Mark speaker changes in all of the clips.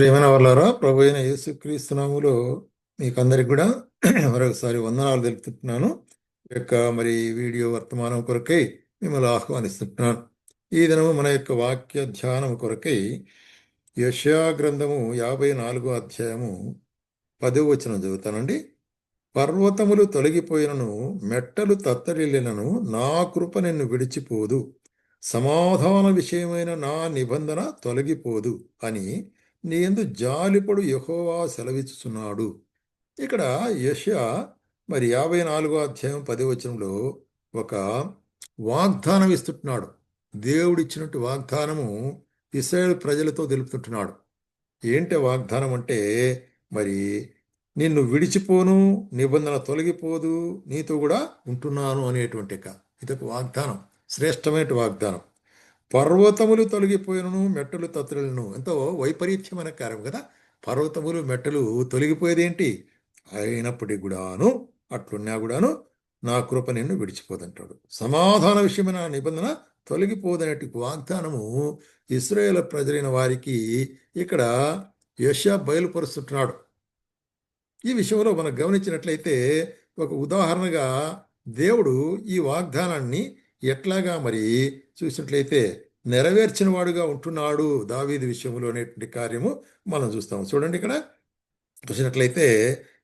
Speaker 1: ప్రేమన వాళ్ళారా ప్రభు అయిన యేసుక్రీస్తునాములో మీకు అందరికి కూడా మరొకసారి వందనాలు తెలుపుతున్నాను. యొక్క మరి వీడియో వర్తమానం కొరకై మిమ్మల్ని ఆహ్వానిస్తున్నాను. ఈ దినము మన యొక్క వాక్య ధ్యానం కొరకై యశా గ్రంథము యాభై నాలుగో అధ్యాయము పదో వచనం చదువుతానండి. పర్వతములు తొలగిపోయినను మెట్టలు తత్తరిల్లినను నా కృప నిన్ను విడిచిపోదు. సమాధాన విషయమైన నా నిబంధన తొలగిపోదు అని నీ జాలిపడు యహోవా సెలవిచ్చుచున్నాడు. ఇక్కడ యశ మరి యాభై నాలుగో అధ్యాయం పదివచనంలో ఒక వాగ్దానం ఇస్తుంటున్నాడు. దేవుడిచ్చినట్టు వాగ్దానము ఇస్రాయేల్ ప్రజలతో తెలుపుతుంటున్నాడు. ఏంటి వాగ్దానం అంటే మరి నిన్ను విడిచిపోను నిబంధన తొలగిపోదు నీతో కూడా ఉంటున్నాను అనేటువంటి ఒక ఇదొక వాగ్దానం శ్రేష్టమైన వాగ్దానం. పర్వతములు తొలగిపోయినను మెట్టలు తత్తులను. ఎంతో వైపరీత్యమైన కార్యం కదా? పర్వతములు మెట్టలు తొలగిపోయేదేంటి? అయినప్పటికి కూడాను అట్లున్నా కూడాను నా కృప నిన్ను విడిచిపోదంటాడు. సమాధాన విషయమైన నిబంధన తొలగిపోదనేటి వాగ్దానము ఇస్రాయేల్ ప్రజలైన వారికి ఇక్కడ యశా బయలుపరుస్తుంటున్నాడు. ఈ విషయంలో మనం గమనించినట్లయితే ఒక ఉదాహరణగా దేవుడు ఈ వాగ్దానాన్ని ఎట్లాగా మరి చూసినట్లయితే నెరవేర్చిన వాడుగా ఉంటున్నాడు దావీది విషయంలో అనేటువంటి కార్యము మనం చూస్తాం. చూడండి ఇక్కడ. చూసినట్లయితే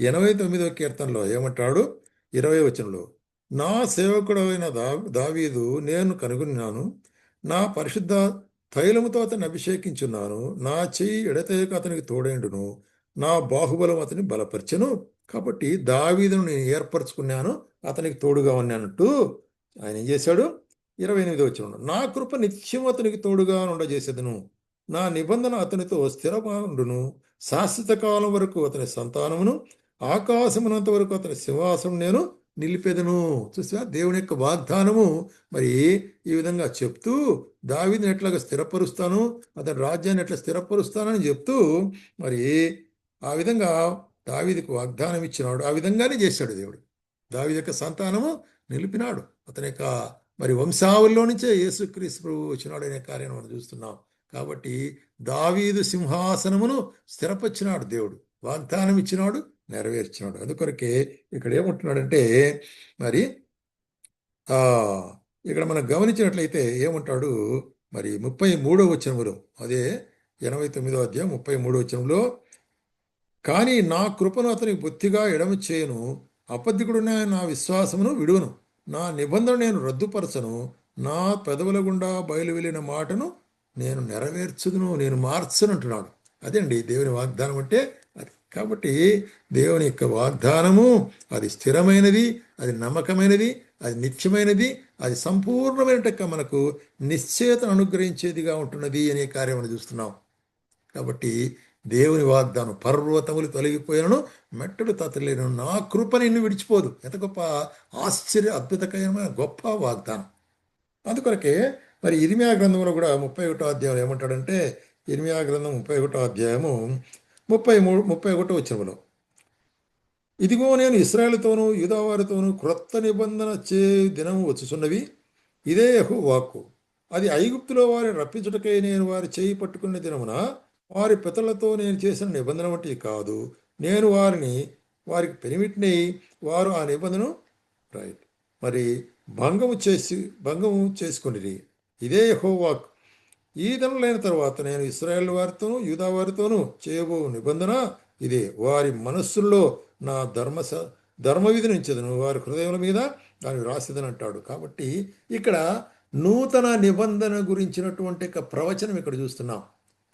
Speaker 1: ఎనభై తొమ్మిదో కీర్తనలో ఏమంటాడు? ఇరవై వచనంలో నా సేవకుడైన దా దావీదు నేను కనుగొన్నాను. నా పరిశుద్ధ తైలముతో అతన్ని అభిషేకించున్నాను. నా చెయ్యి ఎడతేక అతనికి తోడేండును. నా బాహుబలం అతని బలపరిచను. కాబట్టి దావీదును నేను ఏర్పరచుకున్నాను. అతనికి తోడుగా ఉన్నానంటూ ఆయన ఏం చేశాడు? ఇరవై ఎనిమిది వచ్చిన నా కృప నిత్యం అతనికి తోడుగా ఉండజేసేదను. నా నిబంధన అతనితో స్థిరమాండును శాశ్వత కాలం వరకు అతని సంతానమును ఆకాశమునంత వరకు అతని సింహాసనం నేను నిలిపెదను. చూసా దేవుని యొక్క వాగ్దానము మరి ఈ విధంగా చెప్తూ దావిని ఎట్లాగా స్థిరపరుస్తాను అతని రాజ్యాన్ని ఎట్లా స్థిరపరుస్తానని చెప్తూ మరి ఆ విధంగా దావిదికి వాగ్దానం ఇచ్చినాడు. ఆ విధంగానే చేశాడు దేవుడు. దావిది యొక్క సంతానము నిలిపినాడు. అతని యొక్క మరి వంశావళిలో నుంచే యేసుక్రీస్తు ప్రభు వచ్చినాడు అనే కార్యం మనం చూస్తున్నాం. కాబట్టి దావీదు సింహాసనమును స్థిరపరిచినాడు దేవుడు. వాగ్దానం ఇచ్చినాడు నెరవేర్చినాడు. అందుకొరకే ఇక్కడ ఏమంటున్నాడంటే మరి ఆ ఇక్కడ మనం గమనించినట్లయితే ఏమంటాడు మరి ముప్పై మూడో వచనములో అదే ఎనభై తొమ్మిదో అధ్యాయం ముప్పై మూడో వచనంలో కానీ నా కృపను అతనికి బొత్తిగా ఎడమ చేయను అబద్ధికుడున్న నా విశ్వాసమును విడువను. నా నిబంధన నేను రద్దుపరచను నా పెదవుల గుండా బయలు వెళ్ళిన మాటను నేను నెరవేర్చుదును నేను మార్చను అంటున్నాడు. అదండి? దేవుని వాగ్దానం అంటే అది. కాబట్టి దేవుని యొక్క వాగ్దానము అది స్థిరమైనది అది నమ్మకమైనది అది నిత్యమైనది అది సంపూర్ణమైన మనకు నిశ్చేతను అనుగ్రహించేదిగా ఉంటున్నది అనే కార్యం చూస్తున్నాం. కాబట్టి దేవుని వాగ్దానం పర్వతములు తొలగిపోయినను మెట్టలు తతలేను నా కృప నిన్ను విడిచిపోదు. ఎంత గొప్ప ఆశ్చర్య అద్భుతకరమైన గొప్ప వాగ్దానం. అందుకొరకే మరి ఇరిమియా గ్రంథంలో కూడా ముప్పై ఒకటో అధ్యాయం ఏమంటాడంటే ఇరిమియా గ్రంథం ముప్పై ఒకటో అధ్యాయము ముప్పై మూడు ముప్పై ఒకటో వచ్చములో ఇదిగో నేను ఇస్రాయేల్తోనూ యూదావారితోనూ క్రొత్త నిబంధన చే దినము వచ్చుచున్నవి. ఇదే వాక్కు అది ఐగుప్తులో వారిని రప్పించుటకై నేను వారి చేయి పట్టుకున్న దినమున వారి పితలతో నేను చేసిన నిబంధన వంటి కాదు. నేను వారిని వారికి పెనిమిటిని వారు ఆ నిబంధనను రైట్ మరి భంగము చేసి భంగము చేసుకుని ఇదే హోవాక్ ఈదన లేని తర్వాత నేను ఇస్రాయేల్ వారితోనూ యూదా వారితోనూ చేయబో నిబంధన ఇదే. వారి మనస్సుల్లో నా ధర్మ ధర్మ విధి నుంచదను. వారి హృదయముల మీద దాన్ని రాసిదని అంటాడు కాబట్టి ఇక్కడ నూతన నిబంధన గురించినటువంటి ప్రవచనం ఇక్కడ చూస్తున్నాం.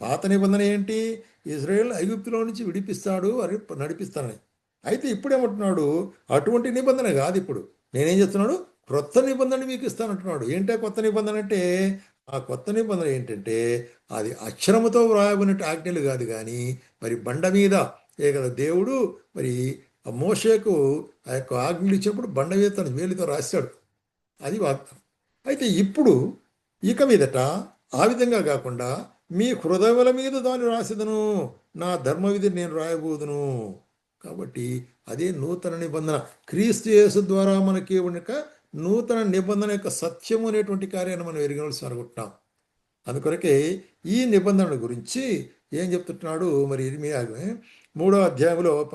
Speaker 1: పాత నిబంధన ఏంటి? ఇజ్రాయెల్ ఐగుప్తులో నుంచి విడిపిస్తాడు అని నడిపిస్తానని. అయితే ఇప్పుడేమంటున్నాడు? అటువంటి నిబంధన కాదు ఇప్పుడు. నేనేం చెప్తున్నాడు క్రొత్త నిబంధన మీకు ఇస్తానంటున్నాడు. ఏంటో కొత్త నిబంధన అంటే? ఆ కొత్త నిబంధన ఏంటంటే అది అక్షరముతో వ్రాయబడినట్టు ఆజ్ఞలు కాదు కానీ మరి బండ మీద ఏ కదా దేవుడు మరి ఆ మోషకు ఆ యొక్క ఆజ్ఞలు ఇచ్చినప్పుడు బండ మీద తన వేలితో రాశాడు. అది వాగ్దానం అయితే ఇప్పుడు ఇక మీదట ఆ విధంగా కాకుండా మీ హృదయముల మీద దాన్ని రాసిదను. నా ధర్మ విధి నేను రాయబోదును. కాబట్టి అదే నూతన నిబంధన. క్రీస్తు యేసు ద్వారా మనకి ఉండక నూతన నిబంధన యొక్క సత్యము అనేటువంటి కార్యాన్ని మనం ఎరగవలసి అనుకుంటున్నాం అందుకొరకే ఈ నిబంధనల గురించి ఏం చెప్తున్నాడు మరి ఇర్మియా మూడో అధ్యాయంలో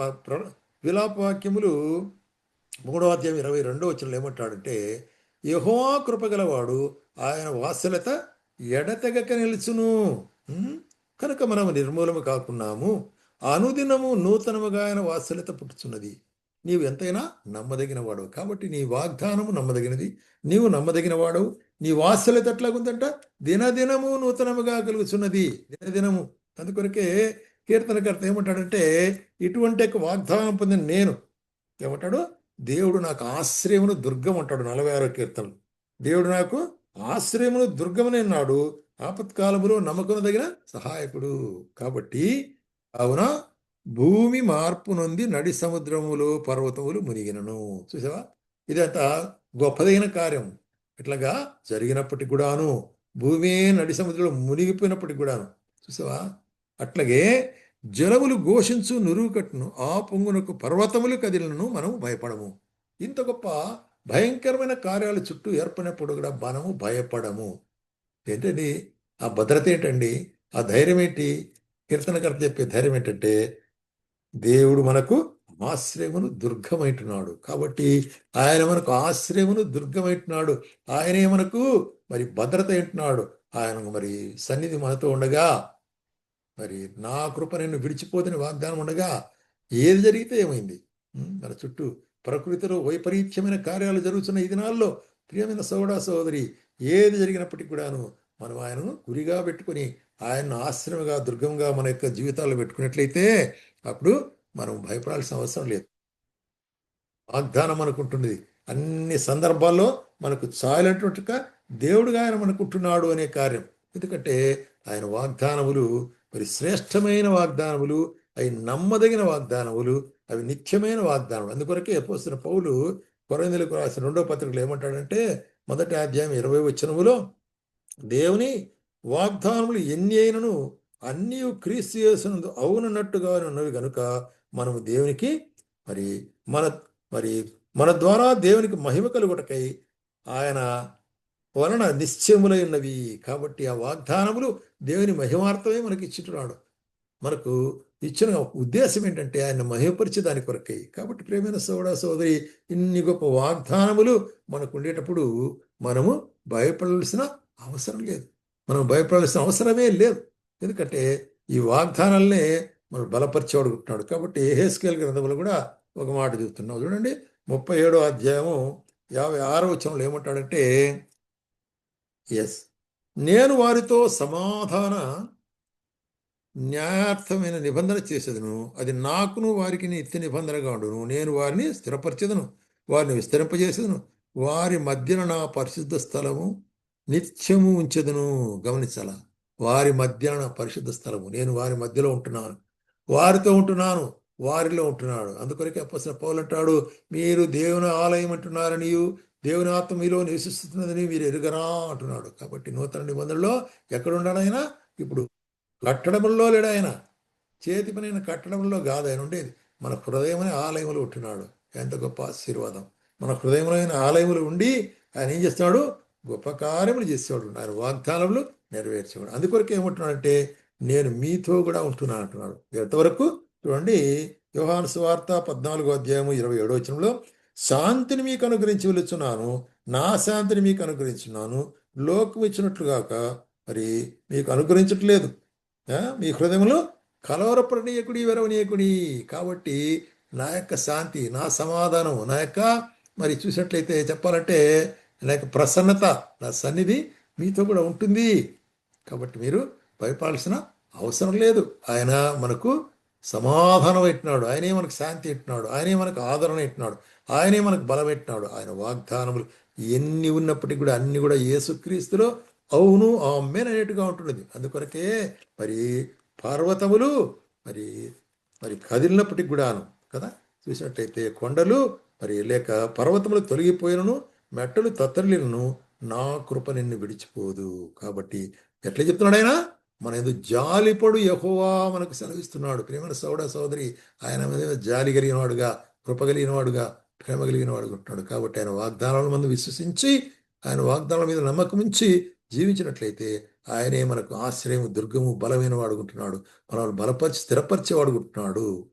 Speaker 1: విలాపవాక్యములు మూడో అధ్యాయం ఇరవై రెండో వచ్చిన ఏమంటాడంటే యెహోవా కృపగలవాడు ఆయన వాత్సల్యత ఎడతెగక నిలుచును. కనుక మనం నిర్మూలము కాకున్నాము. అనుదినము నూతనముగా ఆయన వాత్సల్యత పుట్టుచున్నది. నీవు ఎంతైనా నమ్మదగిన వాడు కాబట్టి నీ వాగ్దానము నమ్మదగినది. నీవు నమ్మదగిన వాడవు నీ వాత్సల్యత ఎట్లాగుందంట? దినదినము నూతనముగా కలుగుతున్నది దినదినము. అందుకొరకే కీర్తనకర్త ఏమంటాడంటే ఇటువంటి యొక్క వాగ్దానం పొందిన నేను ఏమంటాడు? దేవుడు నాకు ఆశ్రయమును దుర్గం అంటాడు నలభై ఆరో కీర్తనలు. దేవుడు నాకు ఆశ్రయమును దుర్గమనే నాడు ఆపత్కాలములో నమ్మకం తగిన సహాయకుడు. కాబట్టి అవున? భూమి మార్పు నొంది నడి సముద్రములు పర్వతములు మునిగినను. చూసావా? ఇదంతా గొప్పదైన కార్యం. ఇట్లాగా జరిగినప్పటికి కూడాను భూమి నడి సముద్రంలో మునిగిపోయినప్పటికి కూడాను. చూసావా? అట్లాగే జలములు ఘోషించు నురువు కట్టును ఆ పొంగునకు పర్వతములు కదిలను మనం భయపడము. ఇంత గొప్ప భయంకరమైన కార్యాలు చుట్టూ ఏర్పడినప్పుడు కూడా మనము భయపడము. ఏంటండి? ఆ భద్రత ఏంటండి? ఆ ధైర్యం ఏంటి? కీర్తనకర్త చెప్పే ధైర్యం ఏంటంటే దేవుడు మనకు ఆశ్రయమును దుర్గమైంటున్నాడు. కాబట్టి ఆయన మనకు ఆశ్రయమును దుర్గమైంటున్నాడు. ఆయనే మనకు మరి భద్రత ఏంటున్నాడు ఆయన మరి సన్నిధి మనతో ఉండగా మరి నా కృప నేను విడిచిపోతున్న వాగ్దానం ఉండగా ఏది జరిగితే ఏమైంది? మన చుట్టూ ప్రకృతిలో వైపరీత్యమైన కార్యాలు జరుగుతున్న ఈ దినాల్లో ప్రియమైన సోడా సోదరి ఏది జరిగినప్పటికీ కూడాను మనం ఆయనను గురిగా పెట్టుకొని ఆయన్ను ఆశ్రమంగా దుర్గంగా మన యొక్క జీవితాల్లో పెట్టుకున్నట్లయితే అప్పుడు మనం భయపడాల్సిన అవసరం లేదు. వాగ్దానం అనుకుంటున్నది అన్ని సందర్భాల్లో మనకు చాలినట్టుగా దేవుడుగా ఆయన మనకుంటున్నాడు అనే కార్యం. ఎందుకంటే ఆయన వాగ్దానములు మరి శ్రేష్టమైన వాగ్దానములు అవి నమ్మదగిన వాగ్దానములు అవి నిత్యమైన వాగ్దానములు. అందుకొరకే పోసిన పౌలు కొరందులకు రాసిన రెండో పత్రికలు ఏమంటాడంటే మొదటి అధ్యాయం ఇరవై వచనములో దేవుని వాగ్దానములు ఎన్ని అయినను అన్నీ క్రీస్తు యేసునందు అవునన్నట్టుగా ఉన్నవి కనుక మనము దేవునికి మరి మన మరి మన ద్వారా దేవునికి మహిమ కలుగుటకై ఆయన వలన నిశ్చయములై ఉన్నవి. కాబట్టి ఆ వాగ్దానములు దేవుని మహిమార్థమే మనకి ఇచ్చుతున్నాడు మనకు ఇచ్చిన ఉద్దేశం ఏంటంటే ఆయన మహిమపరిచే దాని కొరకై. కాబట్టి ప్రేమైన సోడా సోదరి ఇన్ని గొప్ప వాగ్దానములు మనకు ఉండేటప్పుడు మనము భయపడాల్సిన అవసరం లేదు. మనం భయపడాల్సిన అవసరమే లేదు. ఎందుకంటే ఈ వాగ్దానాలనే మనం బలపరిచేవాడు ఉంటున్నాడు కాబట్టి హేస్కేల్ గ్రంథంలో కూడా ఒక మాట చెబుతున్నావు చూడండి ముప్పై ఏడో అధ్యాయము యాభై ఆరో వచనంలో ఏమంటాడంటే ఎస్ నేను వారితో సమాధాన న్యాయార్థమైన నిబంధన చేసేదను. అది నాకును వారికి నిత్య నిబంధనగా ఉండును. నేను వారిని స్థిరపరిచేదను. వారిని విస్తరింపజేసేదను. వారి మధ్యన నా పరిశుద్ధ స్థలము నిత్యము ఉంచెదను. గమనించాల? వారి మధ్యన నా పరిశుద్ధ స్థలము. నేను వారి మధ్యలో ఉంటున్నాను. వారితో ఉంటున్నాను. వారిలో ఉంటున్నాడు. అందుకొరకే అప్పసిన పౌలు అంటాడు మీరు దేవుని ఆలయం అంటున్నారనియు దేవుని ఆత్మ మీలో నివసిస్తున్నదని మీరు ఎరుగరా అంటున్నాడు. కాబట్టి నూతన నిబంధనలో ఎక్కడ ఉండాలైనా ఇప్పుడు కట్టడముల్లో లేడు ఆయన. చేతి పని కట్టడంలో కాదు ఆయన ఉండేది. మన హృదయమనే ఆలయములు ఉంటున్నాడు ఎంత గొప్ప ఆశీర్వాదం. మన హృదయమైన ఆలయములు ఉండి ఆయన ఏం చేస్తున్నాడు? గొప్ప కార్యములు చేసేవాడు. ఆయన వాగ్దానములు నెరవేర్చేవాడు. అందుకొరకు ఏమంటున్నాడంటే నేను మీతో కూడా ఉంటున్నాను అంటున్నాడు. ఎంతవరకు? చూడండి యోహాను సువార్త పద్నాలుగో అధ్యాయము ఇరవై ఏడో వచనంలో శాంతిని మీకు అనుగ్రహించి వెళ్ళుచున్నాను. నా శాంతిని మీకు అనుగ్రహించున్నాను. లోకం ఇచ్చినట్లుగాక మరి మీకు అనుగ్రహించట్లేదు. మీ హృదయంలో కలవరపడనీయకుడి వెరవనీయకుడి. కాబట్టి నా యొక్క శాంతి నా సమాధానం నా యొక్క మరి చూసినట్లయితే చెప్పాలంటే నా యొక్క ప్రసన్నత నా సన్నిధి మీతో కూడా ఉంటుంది. కాబట్టి మీరు భయపడాల్సిన అవసరం లేదు. ఆయన మనకు సమాధానం పెట్టినాడు ఆయనే మనకు శాంతి పెట్టినాడు ఆయనే మనకు ఆదరణ పెట్టినాడు ఆయనే మనకు బలం పెట్టినాడు ఆయన వాగ్దానములు ఎన్ని ఉన్నప్పటికీ కూడా అన్ని కూడా ఏసుక్రీస్తులో అవును ఆమెన్ అనేట్టుగా ఉంటున్నది. అందుకొరకే మరి పర్వతములు మరి మరి కదిలినప్పటికి కూడాను కదా చూసినట్టయితే కొండలు మరి లేక పర్వతములు తొలగిపోయినను మెట్టలు తత్తరిలను నా కృప నిన్ను విడిచిపోదు. కాబట్టి ఎట్లా చెప్తున్నాడు ఆయన? మన ఏదో జాలిపడు యహోవా మనకు సెలవిస్తున్నాడు. ప్రేమ సోడ సోదరి ఆయన మీద జాలి కలిగిన వాడుగా కృప కలిగినవాడుగా ప్రేమ కలిగినవాడుగా ఉంటున్నాడు కాబట్టి ఆయన వాగ్దానాల మందు విశ్వసించి ఆయన వాగ్దానాల మీద నమ్మకం ఉంచి జీవించినట్లయితే ఆయనే మనకు ఆశ్రయము దుర్గము బలమైన వాడుకుంటున్నాడు. మనల్ని బలపరిచి స్థిరపరిచేవాడుకుంటున్నాడు.